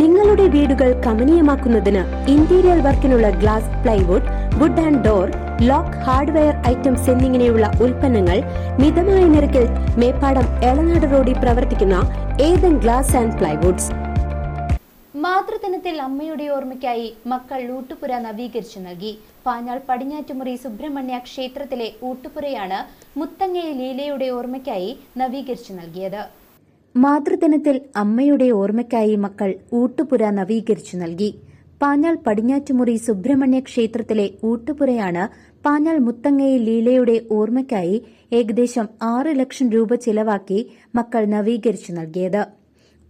നിങ്ങളുടെ വീടുകൾ കമനീയമാക്കുന്നതിന് interior വർക്കിനുള്ള glass plywood wood and door lock hardware items എന്നിങ്ങനെയുള്ള ഉൽപ്പന്നങ്ങൾ മിതമായ നിരക്കിൽ മേപ്പാടം എളനാട് റോഡിൽ പ്രവർത്തിക്കുന്ന ഏതൻ ഗ്ലാസ് ആൻഡ് പ്ലൈവുഡ്സ് മാതൃദിനത്തിൽ അമ്മയുടെ ഓർമ്മയ്ക്കായി മക്കൾ ഊട്ടുപുര നവീകരിച്ചു നൽകി. പാഞ്ഞാൾ പടിഞ്ഞാറ്റുമുറി സുബ്രഹ്മണ്യ ക്ഷേത്രത്തിലെ ഊട്ടുപുരയാണ് മുത്തങ്ങയെ ലീലയുടെ ഓർമ്മയ്ക്കായി നവീകരിച്ചു നൽകിയത്. മാതൃദിനത്തിൽ അമ്മയുടെ ഓർമ്മയ്ക്കായി മക്കൾ ഊട്ടുപുര നവീകരിച്ചു നൽകി. പാഞ്ഞാൾ പടിഞ്ഞാറ്റുമുറി സുബ്രഹ്മണ്യ ക്ഷേത്രത്തിലെ ഊട്ടുപുരയാണ് പാഞ്ഞാൾ മുത്തങ്ങയെ ലീലയുടെ ഓർമ്മയ്ക്കായി ഏകദേശം ആറ് ലക്ഷം രൂപ ചിലവാക്കി മക്കൾ നവീകരിച്ചു നൽകിയത്.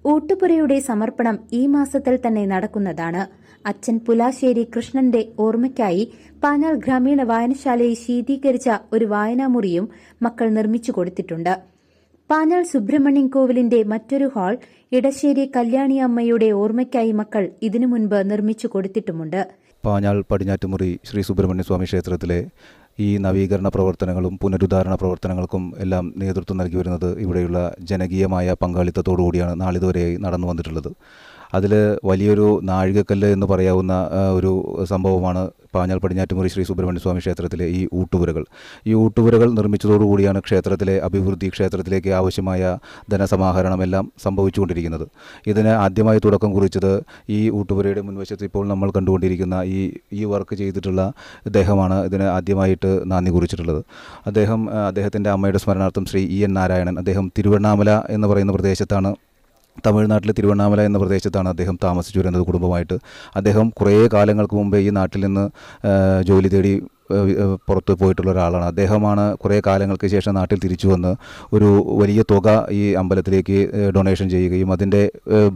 ഊട്ടുപുരയുടെ സമർപ്പണം ഈ മാസത്തിൽ തന്നെ നടക്കുന്നതാണ്. അച്ഛൻ പുലാശ്ശേരി കൃഷ്ണന്റെ ഓർമ്മയ്ക്കായി പാഞ്ഞാൾ ഗ്രാമീണ വായനശാലയിൽ ശീതീകരിച്ച ഒരു വായനാമുറിയും മക്കൾ നിർമ്മിച്ചു കൊടുത്തിട്ടുണ്ട്. പാഞ്ഞാൾ സുബ്രഹ്മണ്യൻ കോവിലിന്റെ മറ്റൊരു ഹാൾ ഇടശ്ശേരി കല്യാണി അമ്മയുടെ ഓർമ്മയ്ക്കായി മക്കൾ ഇതിനു മുൻപ് നിർമ്മിച്ചു കൊടുത്തിട്ടുമുണ്ട്. പാഞ്ഞാൾ പടിഞ്ഞാറ്റുമുറി ശ്രീ സുബ്രഹ്മണ്യ സ്വാമി ക്ഷേത്രത്തിലെ ഈ നവീകരണ പ്രവർത്തനങ്ങളും പുനരുദ്ധാരണ പ്രവർത്തനങ്ങൾക്കും എല്ലാം നേതൃത്വം നൽകി വരുന്നത് ഇവിടെയുള്ള ജനകീയമായ പങ്കാളിത്തത്തോടു കൂടിയാണ് നാളിതുവരെയായി നടന്നു വന്നിട്ടുള്ളത് അതിൽ വലിയൊരു നാഴികക്കല്ല് എന്ന് പറയാവുന്ന ഒരു സംഭവമാണ് പാഞ്ഞാൽ പടിഞ്ഞാറ്റുമുറി ശ്രീ സുബ്രഹ്മണ്യ സ്വാമി ക്ഷേത്രത്തിലെ ഈ ഊട്ടുപുരകൾ. ഈ ഊട്ടുപുരകൾ നിർമ്മിച്ചതോടുകൂടിയാണ് ക്ഷേത്രത്തിലെ അഭിവൃദ്ധി ക്ഷേത്രത്തിലേക്ക് ആവശ്യമായ ധനസമാഹരണം എല്ലാം സംഭവിച്ചുകൊണ്ടിരിക്കുന്നത്. ഇതിന് ആദ്യമായി തുടക്കം കുറിച്ചത് ഈ ഊട്ടുപുരയുടെ മുൻവശത്ത് ഇപ്പോൾ നമ്മൾ കണ്ടുകൊണ്ടിരിക്കുന്ന ഈ ഈ വർക്ക് ചെയ്തിട്ടുള്ള അദ്ദേഹമാണ് ഇതിന് ആദ്യമായിട്ട് നന്ദി കുറിച്ചിട്ടുള്ളത്. അദ്ദേഹം അദ്ദേഹത്തിന്റെ അമ്മയുടെ സ്മരണാർത്ഥം ശ്രീ ഇ എൻ നാരായണൻ അദ്ദേഹം തിരുവണ്ണാമല എന്ന് പറയുന്ന പ്രദേശത്താണ് തമിഴ്നാട്ടിലെ തിരുവണ്ണാമല എന്ന പ്രദേശത്താണ് അദ്ദേഹം താമസിച്ചു വരുന്നത് കുടുംബമായിട്ട്. അദ്ദേഹം കുറേ കാലങ്ങൾക്ക് മുമ്പേ ഈ നാട്ടിൽ നിന്ന് ജോലി തേടി പുറത്ത് പോയിട്ടുള്ള ഒരാളാണ്. അദ്ദേഹമാണ് കുറേ കാലങ്ങൾക്ക് ശേഷം നാട്ടിൽ തിരിച്ചു വന്ന് ഒരു വലിയ തുക ഈ അമ്പലത്തിലേക്ക് ഡൊണേഷൻ ചെയ്യുകയും അതിന്റെ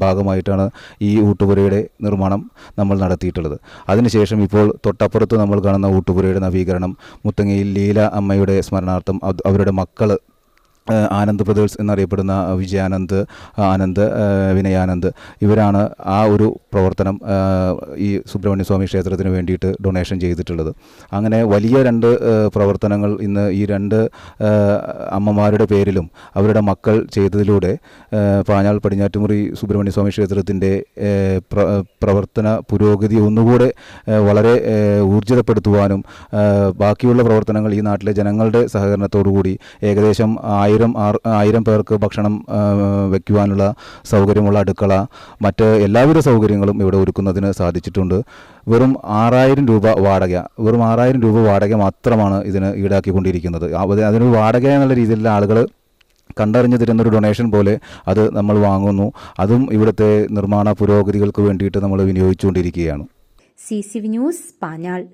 ഭാഗമായിട്ടാണ് ഈ ഊട്ടുപുരയുടെ നിർമ്മാണം നമ്മൾ നടത്തിയിട്ടുള്ളത്. അതിനുശേഷം ഇപ്പോൾ തൊട്ടപ്പുറത്ത് നമ്മൾ കാണുന്ന ഊട്ടുപുരയുടെ നവീകരണം മുത്തങ്ങയിൽ ലീല അമ്മയുടെ സ്മരണാർത്ഥം അവരുടെ മക്കൾ ആനന്ദ് ബ്രദേഴ്സ് എന്നറിയപ്പെടുന്ന വിജയാനന്ദ് ആനന്ദ് വിനയാനന്ദ് ഇവരാണ് ആ ഒരു പ്രവർത്തനം ഈ സുബ്രഹ്മണ്യസ്വാമി ക്ഷേത്രത്തിന് വേണ്ടിയിട്ട് ഡൊണേഷൻ ചെയ്തിട്ടുള്ളത്. അങ്ങനെ വലിയ രണ്ട് പ്രവർത്തനങ്ങൾ ഇന്ന് ഈ രണ്ട് അമ്മമാരുടെ പേരിലും അവരുടെ മക്കൾ ചെയ്തതിലൂടെ പാഞ്ഞാൾ പടിഞ്ഞാറ്റുമുറി സുബ്രഹ്മണ്യസ്വാമി ക്ഷേത്രത്തിന്റെ പ്ര- പ്രവർത്തന പുരോഗതി ഒന്നുകൂടെ വളരെ ഊർജിതപ്പെടുത്തുവാനും ബാക്കിയുള്ള പ്രവർത്തനങ്ങൾ ഈ നാട്ടിലെ ജനങ്ങളുടെ സഹകരണത്തോടു കൂടി ഏകദേശം ആയിരം ആറ് ആയിരം പേർക്ക് ഭക്ഷണം വയ്ക്കുവാനുള്ള സൗകര്യമുള്ള അടുക്കള മറ്റ് എല്ലാവിധ സൗകര്യങ്ങളും ഇവിടെ ഒരുക്കുന്നതിന് സാധിച്ചിട്ടുണ്ട്. വെറും ആറായിരം രൂപ വാടക വെറും ആറായിരം രൂപ വാടക മാത്രമാണ് ഇതിന് ഈടാക്കിക്കൊണ്ടിരിക്കുന്നത്. അത് അതിന് വാടക എന്നുള്ള രീതിയിലുള്ള ആളുകൾ കണ്ടറിഞ്ഞു തരുന്നൊരു ഡൊണേഷൻ പോലെ അത് നമ്മൾ വാങ്ങുന്നു. അതും ഇവിടുത്തെ നിർമ്മാണ പുരോഗതികൾക്ക് വേണ്ടിയിട്ട് നമ്മൾ വിനിയോഗിച്ചുകൊണ്ടിരിക്കുകയാണ്. C C news Panjal.